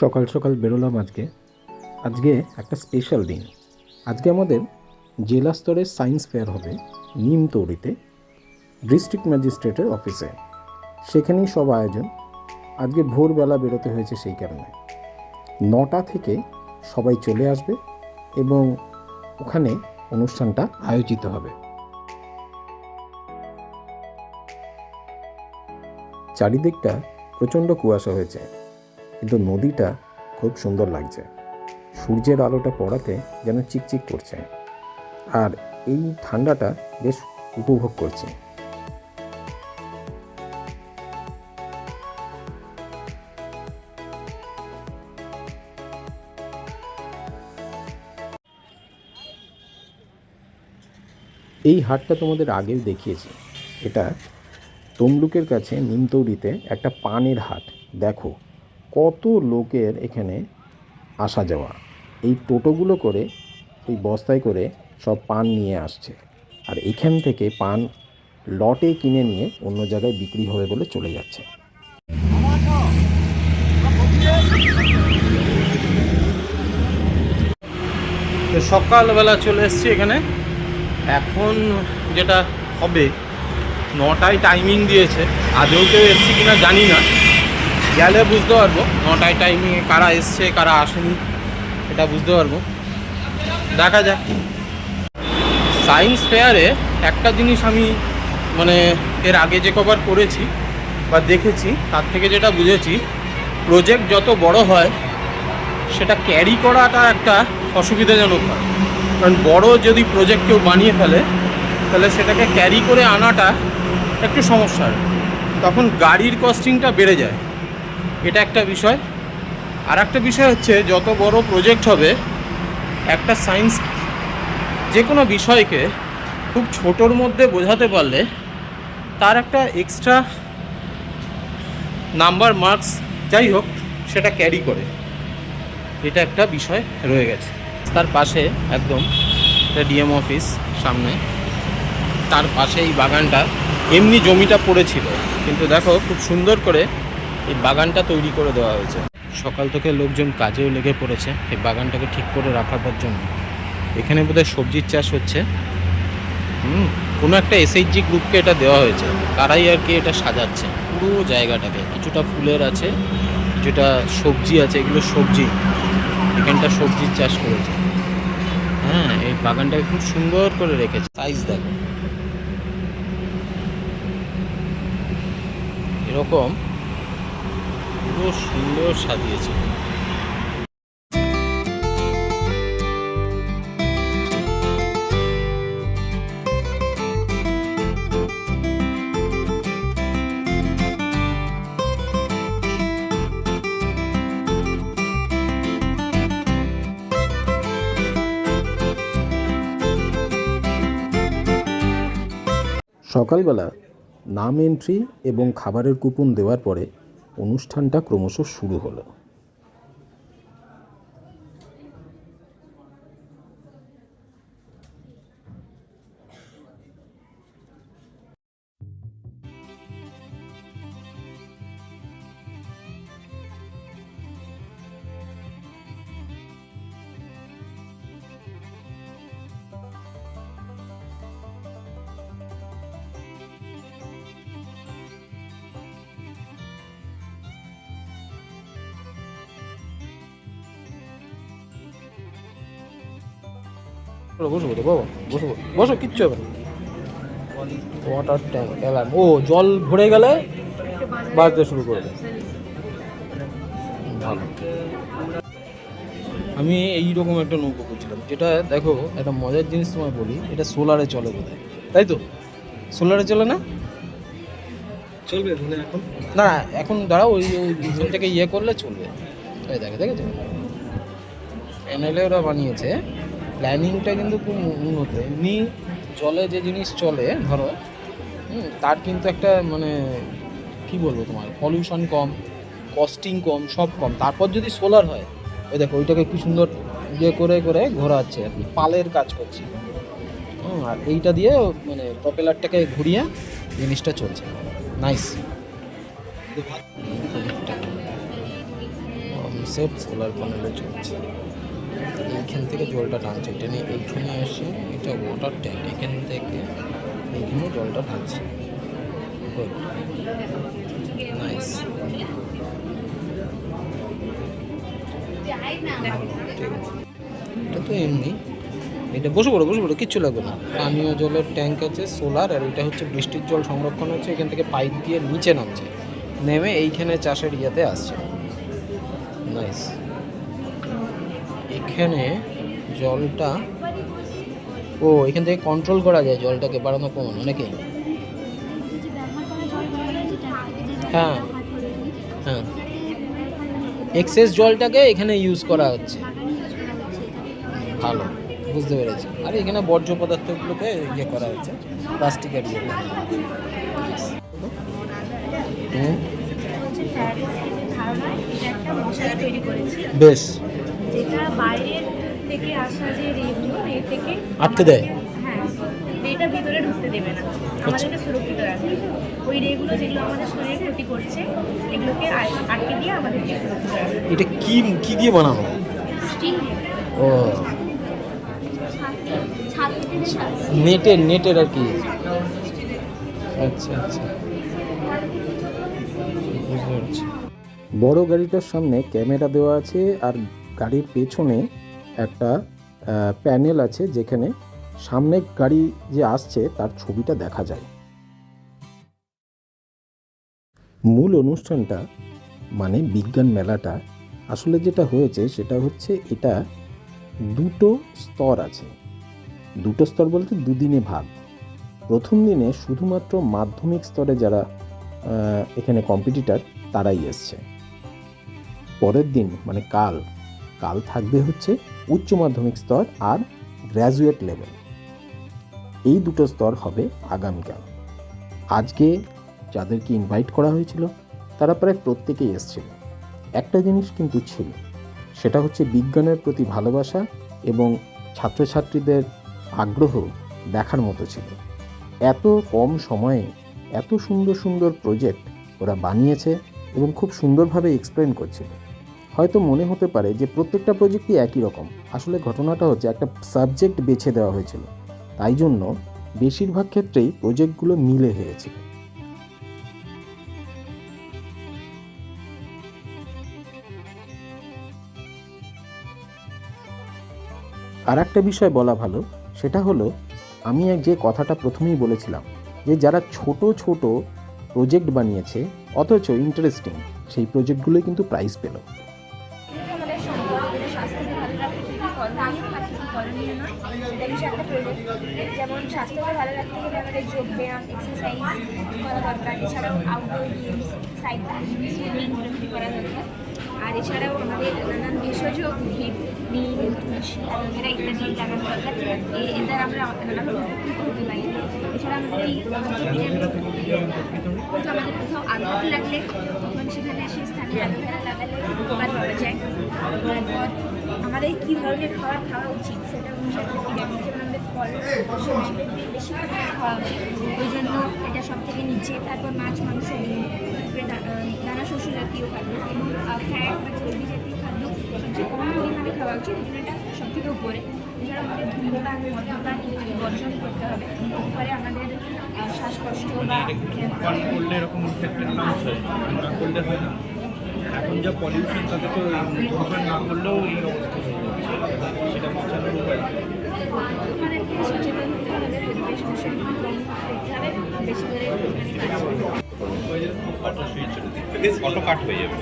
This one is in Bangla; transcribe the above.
সকাল সকাল বেরোলাম আজকে। আজকে একটা স্পেশাল দিন। আজকে আমাদের জেলা স্তরের সায়েন্স ফেয়ার হবে নিমতৌড়িতে ডিস্ট্রিক্ট ম্যাজিস্ট্রেটের অফিসে সেখানেই সব আয়োজন। আজকে ভোরবেলা বেরোতে হয়েছে সেই কারণে। নটা থেকে সবাই চলে আসবে এবং ওখানে অনুষ্ঠানটা আয়োজিত হবে। চারিদিকটা প্রচণ্ড কুয়াশা হয়েছে। কিন্তু নদীটা খুব সুন্দর লাগছে। সূর্যের আলোটা পড়াতে যেন চিকচিক করছে। আর এই ঠান্ডাটা বেশ উপভোগ করছি। এই হাটটা তোমাদের আগেও দেখিয়েছি। এটা তমলুকের কাছে নিমতৌরিতে একটা পানের হাট। দেখো কত লোকের এখানে আসা যাওয়া? এই টোটোগুলো করে ওই বস্তায় করে সব পান নিয়ে আসছে। আর এখান থেকে পান লটে কিনে নিয়ে অন্য জায়গায় বিক্রি হবে বলে চলে যাচ্ছে। সকালবেলা চলে এসেছি এখানে। এখন যেটা হবে, নটায় টাইমিং দিয়েছে। আদৌ কেউ এসছি কিনা জানি না। গেলে বুঝতে পারব, নটায় টাইমে কারা এসছে, কারা আসেনি, এটা বুঝতে পারব। দেখা যাক। সায়েন্স ফেয়ারে একটা জিনিস আমি মানে এর আগে যে কভার করেছি বা দেখেছি, তার থেকে যেটা বুঝেছি প্রজেক্ট যত বড় হয়, সেটা ক্যারি করাটা একটা অসুবিধাজনক হয়। কারণ বড় যদি প্রজেক্ট কেউ বানিয়ে ফেলে, তাহলে সেটাকে ক্যারি করে আনাটা একটু সমস্যার তখন গাড়ির কস্টিংটা বেড়ে যায়। এটা একটা বিষয়। আর একটা বিষয় হচ্ছে, যত বড় প্রজেক্ট হবে, একটা সায়েন্স যে কোনো বিষয়কে খুব ছোটোর মধ্যে বোঝাতে পারলে তার একটা এক্সট্রা নাম্বার মার্কস যাই হোক, সেটা ক্যারি করে। এটা একটা বিষয় রয়ে গেছে। তার পাশে একদম ডিএম অফিস সামনে। তার পাশে এই বাগানটা। এমনি জমিটা পড়েছিল। কিন্তু দেখো, খুব সুন্দর করে এই বাগানটা তৈরি করে দেওয়া হয়েছে। সকাল থেকে লোকজন কাজেও লেগে পড়েছে এই বাগানটাকে ঠিক করে রাখার জন্য। এখানে বোধহয় সবজির চাষ হচ্ছে। হুম, কোনো একটা এসএইচজি গ্রুপকে এটা দেওয়া হয়েছে। তারাই আর কি এটা সাজাচ্ছে। পুরো জায়গাটাকে, কিছুটা ফুলের আছে, কিছুটা সবজি আছে, এগুলো সবজি। এখানটা সবজির চাষ করেছে। হ্যাঁ এই বাগানটাকে খুব সুন্দর করে রেখেছে। সাইজ দেখো। এরকম পুরো সুন্দর সাজিয়েছে। সকালবেলা নাম এন্ট্রি এবং খাবারের কুপন দেওয়ার পরে অনুষ্ঠানটা ক্রমশ শুরু হলো। বসো বসো বসো বাবা বসো বসো। কিচ্ছু হবে না। ওয়াটার ট্যাঙ্ক অ্যালার্ম ও জল ভরে গেলে বাজতে শুরু করবে ভালো। আমি এই রকম একটা নৌকো করছিলাম যেটা দেখো একটা মজার জিনিস তোমায় বলি এটা সোলারে চলে বোধ তাই তো? সোলারে চলে না? চলবে এখন। না এখন দাঁড়াও ওই ওই ডিজেল থেকে ইয়ে করলে চলবে। এই দেখে দেখেছ? প্যানেলে ওরা বানিয়েছে। প্ল্যানিংটা কিন্তু খুব উন্নত। এমনি জলে যে জিনিস চলে ধরো তার কিন্তু একটা মানে কি বলব তোমার পলিউশন কম কস্টিং কম সব কম। তারপর যদি সোলার হয় ওই দেখো ওইটাকে কি সুন্দর ইয়ে করে করে ঘোরাচ্ছে আর কি পালের কাজ করছে। হুম, আর এইটা দিয়ে মানে প্রপেলারটাকে ঘুরিয়ে জিনিসটা চলছে। নাইস সেট সোলার প্যানেলে চলছে। এইখান থেকে জলটা টানছে এটা নিয়ে এইখানে এসে এটা ওয়াটার ট্যাঙ্ক এখান থেকে এইখানে জলটা ঢালছে। গুড নাইস এটা তো এমনি। এটা বসে পড়ো বসে পড়ো, কিচ্ছু লাগবে না। পানীয় জলের ট্যাঙ্ক আছে সোলার আর এটা হচ্ছে বৃষ্টির জল সংরক্ষণ হচ্ছে, এখান থেকে পাইপ দিয়ে নিচে নামছে। নেমে এইখানে চাষের ইয়াতে আসছে। নাইস এখানে জলটা ও এখান থেকে কন্ট্রোল করা যায় জলটাকে বাড়ানো কমানো নাকি? হ্যাঁ। হ্যাঁ। এক্সেস জলটাকে এখানে ইউজ করা হচ্ছে। ভালো বুঝতে পেরেছি। আর এখানে বর্জ্য পদার্থগুলোকে ইয়ে করা হচ্ছে প্লাস্টিকের ইয়ে। বেশ। যেটা বাইরের থেকে আসা যে রেগুলো এ থেকে আটকে দেয়? হ্যাঁ এটা ভিতরে ঢুকতে দেবে না। আমাদেরকে সুরক্ষিত রাখবে ওই রেগুলো যেগুলো আমাদের শরীরে ক্ষতি করছে এগুলোকে আটকে দিয়ে আমাদেরকে সুরক্ষিত রাখবে এটা কি কি দিয়ে বানানো? স্টিং ও। নেটের নেটের আর কি? আচ্ছা আচ্ছা। বড় গাড়িটার সামনে ক্যামেরা দেওয়া আছে আর গাড়ির পেছনে একটা প্যানেল আছে যেখানে সামনে গাড়ি যে আসছে তার ছবিটা দেখা যায়। মূল অনুষ্ঠানটা মানে বিজ্ঞান মেলাটা আসলে যেটা হয়েছে সেটা হচ্ছে এটা দুটো স্তর আছে। দুটো স্তর বলতে দুদিনে ভাগ। প্রথম দিনে শুধুমাত্র মাধ্যমিক স্তরে যারা এখানে কম্পিটিটার তারাই এসছে। পরের দিন মানে কাল কাল থাকবে হচ্ছে উচ্চ মাধ্যমিক স্তর আর গ্র্যাজুয়েট লেভেল এই দুটো স্তর হবে আগামীকাল। আজকে যাদেরকে ইনভাইট করা হয়েছিল, তারা প্রায় প্রত্যেকেই এসেছিল। একটা জিনিস কিন্তু ছিল, সেটা হচ্ছে বিজ্ঞানের প্রতি ভালোবাসা এবং ছাত্রছাত্রীদের আগ্রহ দেখার মতো ছিল। এত কম সময়ে এত সুন্দর সুন্দর প্রজেক্ট ওরা বানিয়েছে এবং খুব সুন্দরভাবে এক্সপ্লেন করছিল। হয়তো মনে হতে পারে যে প্রত্যেকটা প্রজেক্টই একই রকম। আসলে ঘটনাটা হচ্ছে একটা সাবজেক্ট বেছে দেওয়া হয়েছিল। তাই জন্য বেশিরভাগ ক্ষেত্রেই প্রজেক্টগুলো মিলে হয়েছিল আর একটা বিষয় বলা ভালো, সেটা হলো আমি এক যে কথাটা প্রথমেই বলেছিলাম, যে যারা ছোট ছোট প্রজেক্ট বানিয়েছে, অথচ ইন্টারেস্টিং সেই প্রজেক্টগুলোই কিন্তু প্রাইজ পেল। যেমন স্বাস্থ্যকে ভালো রাখতে গেলে আমাদের যোগ ব্যায়াম এক্সারসাইজ করা দরকার। এছাড়াও আউটডোর গেমস সাইক্লিং সুইমিং করা দরকার। আর এছাড়াও আমাদের নানান ভেষজ উদ্ভিদ নিম তুলসী অ্যালোভেরা ইত্যাদি লাগানো দরকার। এর দ্বারা আমরা নানাভাবে উপকৃত হতে পারি। এছাড়া আমাদের এই কোথাও আমাদের কোথাও আঘাত লাগলে তখন সেখানে সেই স্থানে অ্যালোভেরা লাগালে উপকার পাওয়া যায়। আমাদের কী ধরনের খাবার খাওয়া উচিত সেটা অনুসারে ফল বেশি ওই জন্য এটা সব থেকে নিচে তারপর মাছ মাংস দানা শস্য জাতীয় খাদ্য এবং ফ্যাট বা চর্বি জাতীয় খাদ্য সবচেয়ে কম পরিমাণে খাওয়া উচিত এটা সব থেকে উপরে এছাড়া আমাদের ধূমপান মদ্যপান বর্জন করতে হবে ফলে আমাদের শ্বাসকষ্ট বা করলে হয় না। এখন যা পলিউশন তাতে তো ধূমপান না করলেও এই অবস্থা হয়ে যাচ্ছে সেটা বাঁচানোর উপায় সুইচ অটো কাট হয়ে যাবে।